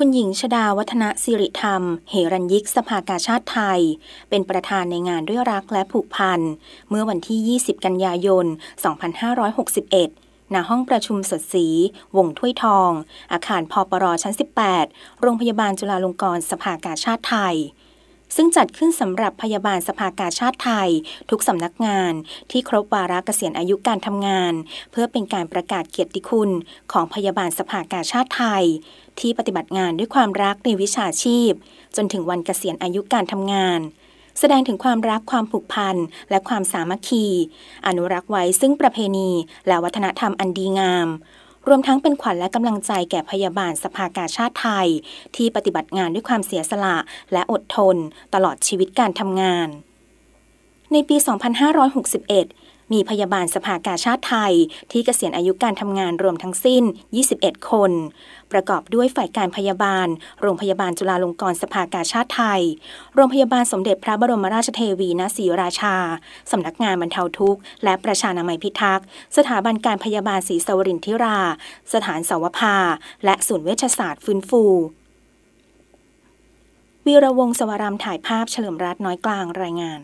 คุณหญิงชดาวัฒนสิริธรรม เหรัญยิกสภากาชาติไทย เป็นประธานในงานด้วยรักและผูกพัน เมื่อวันที่ 20 กันยายน 2561 ณ ห้องประชุมสดสี วงถ้วยทอง อาคารพปรชั้น 18 โรงพยาบาลจุฬาลงกรณ์สภากาชาติไทย ซึ่งจัดขึ้นสำหรับพยาบาลสภากาชาติไทย ทุกสำนักงาน ที่ครบวาระเกษียณอายุการทำงาน เพื่อเป็นการประกาศเกียรติคุณ ของพยาบาลสภากาชาติไทย ที่ปฏิบัติงานด้วยความรักในวิชาชีพ จนถึงวันเกษียณอายุการทำงาน แสดงถึงความรักความผูกพันและความสามัคคี อนุรักษ์ไว้ซึ่งประเพณีและวัฒนธรรมอันดีงาม รวมทั้งเป็นขวัญและกำลังใจแก่พยาบาลสภากาชาติไทย ที่ปฏิบัติงานด้วยความเสียสละและอดทน ตลอดชีวิตการทำงาน ในปี 2561 มีพยาบาลสภากาชาติไทย ที่เกษียณอายุการทำงานรวมทั้งสิ้น 21 คน ประกอบด้วยฝ่ายการพยาบาล โรงพยาบาลจุฬาลงกรณ์สภากาชาติไทย โรงพยาบาลสมเด็จพระบรมราชเทวีณศรีราชา สำนักงานบรรเทาทุกข์ และประชานามัยพิทักษ์ สถาบันการพยาบาลศรีสวรินทิรา สถานสาวภา และศูนย์เวชศาสตร์ฟื้นฟูวีระวงสวรามถ่ายภาพเฉลิมรัตน์น้อยกลางรายงาน